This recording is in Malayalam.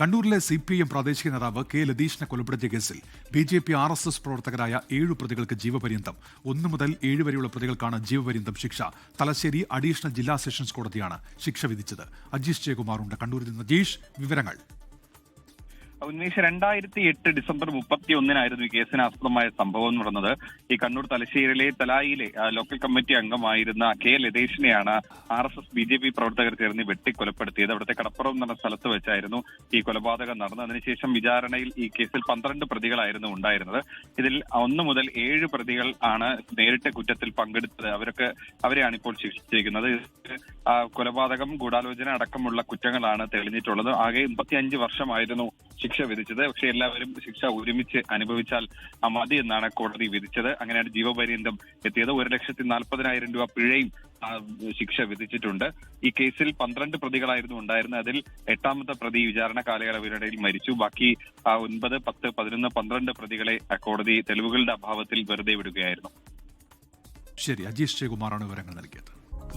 കണ്ണൂരിലെ സി പി എം പ്രാദേശിക നേതാവ് കെ ലതീഷിനെ കൊലപ്പെടുത്തിയ കേസിൽ B J P R S S പ്രവർത്തകരായ ഏഴു പ്രതികൾക്ക് ജീവപര്യന്തം. ഒന്ന് മുതൽ ഏഴ് വരെയുള്ള പ്രതികൾക്കാണ് ജീവപര്യന്തം ശിക്ഷ. തലശ്ശേരി അഡീഷണൽ ജില്ലാ സെഷൻസ് കോടതിയാണ് ശിക്ഷ വിധിച്ചത്. അജീഷ് ജയകുമാറുണ്ട്. കണ്ണൂരിൽ നിന്ന് അജീഷ് വിവരങ്ങൾ. ഉന്മേഷ് രണ്ടായിരത്തി എട്ട് ഡിസംബർ മുപ്പത്തി ഒന്നിനായിരുന്നു ഈ കേസിന് ആസ്പദമായ സംഭവം നടന്നത് ഈ കണ്ണൂർ തലശ്ശേരിയിലെ തലായിലെ ലോക്കൽ കമ്മിറ്റി അംഗമായിരുന്ന K ലതേഷിനെയാണ് R S S B J P പ്രവർത്തകർ ചേർന്ന് വെട്ടിക്കൊലപ്പെടുത്തിയത്. അവിടുത്തെ കടപ്പുറം എന്ന സ്ഥലത്ത് വെച്ചായിരുന്നു ഈ കൊലപാതകം നടന്നത്. അതിനുശേഷം വിചാരണയിൽ ഈ കേസിൽ പന്ത്രണ്ട് പ്രതികളായിരുന്നു ഉണ്ടായിരുന്നത്. ഇതിൽ ഒന്ന് മുതൽ ഏഴ് പ്രതികൾ ആണ് നേരിട്ട് കുറ്റത്തിൽ പങ്കെടുത്തത്. അവരൊക്കെ അവരെയാണ് ഇപ്പോൾ ശിക്ഷിച്ചിരിക്കുന്നത്. കൊലപാതകം ഗൂഢാലോചന അടക്കമുള്ള കുറ്റങ്ങളാണ് തെളിഞ്ഞിട്ടുള്ളത്. ആകെ മുപ്പത്തിയഞ്ച് വർഷമായിരുന്നു ശിക്ഷ വിധിച്ചത്. പക്ഷെ എല്ലാവരും ശിക്ഷ ഒരുമിച്ച് അനുഭവിച്ചാൽ മതി എന്നാണ് കോടതി വിധിച്ചത്. അങ്ങനെയാണ് ജീവപര്യന്തം എത്തിയത്. ഒരു ലക്ഷത്തി നാൽപ്പതിനായിരം രൂപ പിഴയും ശിക്ഷ വിധിച്ചിട്ടുണ്ട്. ഈ കേസിൽ പന്ത്രണ്ട് പ്രതികളായിരുന്നു ഉണ്ടായിരുന്നത്. അതിൽ എട്ടാമത്തെ പ്രതി വിചാരണ കാലയളവിനിടയിൽ മരിച്ചു. ബാക്കി ഒൻപത് പത്ത് പതിനൊന്ന് പന്ത്രണ്ട് പ്രതികളെ കോടതി തെളിവുകളുടെ അഭാവത്തിൽ വെറുതെ വിടുകയായിരുന്നു. ശരി അജീഷ് ജയകുമാറാണ് വിവരങ്ങൾ നൽകിയത്.